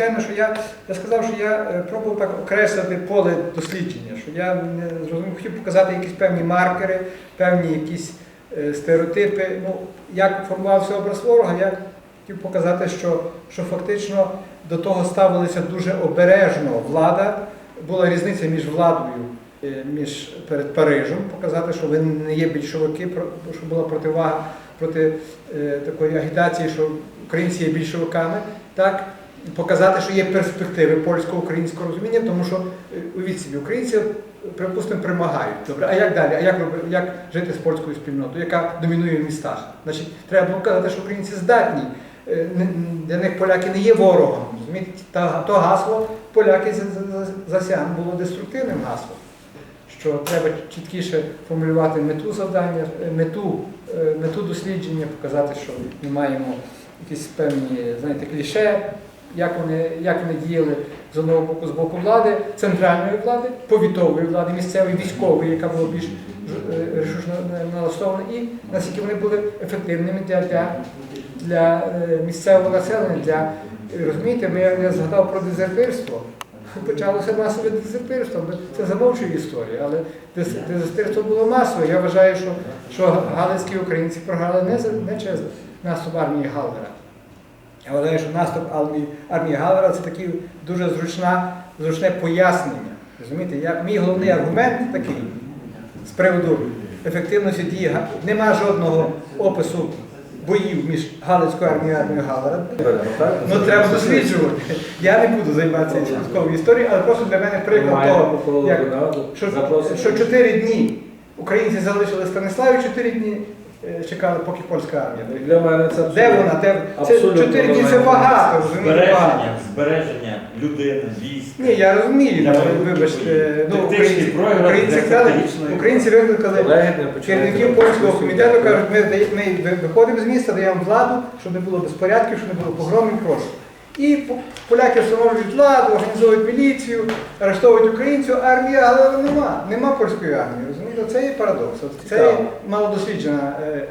звичайно, що я, я сказав, що я е, пробував так окреслити поле дослідження, що я не зрозумів, хотів показати якісь певні маркери, певні якісь е, стереотипи. Ну, як формувався образ ворога, я хотів показати, що, що фактично до того ставилися дуже обережно влада. Була різниця між владою, е, між перед Парижем, показати, що ви не є більшовики, що була противага проти такої агітації, що українці є більшовиками, так показати, що є перспективи польсько-українського розуміння, тому що е, уявіть собі, українці, припустимо, примагають. Добре, а як далі? А як, як жити з польською спільнотою, яка домінує в містах? Значить, треба було казати, що українці здатні. Е, Для них поляки не є ворогом. Розумієте? То гасло поляки за, за, за, засян було деструктивним гаслом що треба чіткіше формулювати мету завдання, е, мету, мету дослідження, показати, що ми маємо якісь певні знаєте, кліше, як вони, як вони діяли з одного боку, з боку влади, центральної влади, повітової влади, місцевої, військової, яка була більш е, рішучно налаштована, і наскільки вони були ефективними для, для, для е, місцевого населення. Для, розумієте, ми- я, згадав про дезертирство. Почалося масове дезертирство. Це замовчує історія, але дезертирство було масове. Я вважаю, що, що галицькі українці програли не, не через наступ армії Галлера. Я вважаю, що наступ армії, армії Галлера це таке дуже зручна, зручне пояснення. Розумієте, я, мій головний аргумент такий з приводу ефективності дії нема жодного опису боїв між Галицькою армією і армією Галлера. Ну треба досліджувати. Я не буду займатися військовою історією, але просто для мене приклад того, як, що, що чотири дні українці залишили Станиславі, чотири дні чекали, поки польська армія. Для мене це Де вона? Де? Це Абсолютно чотири дні це багато. Збереження, збереження людини, військ. Ні, я розумію, Я але, розумію. вибачте, ну, Тактичний українці, українці, для стратегічної- українці викликали Колеги, не починайте керівників польського дискусію. комітету, кажуть, ми, дає- ми ви- виходимо з міста, даємо владу, щоб не було безпорядків, щоб не було погромів прошу. І по- поляки встановлюють владу, організовують міліцію, арештовують українців, армії, але нема, нема польської армії. Розумієте, це є парадокс. Це є малодосліджена е,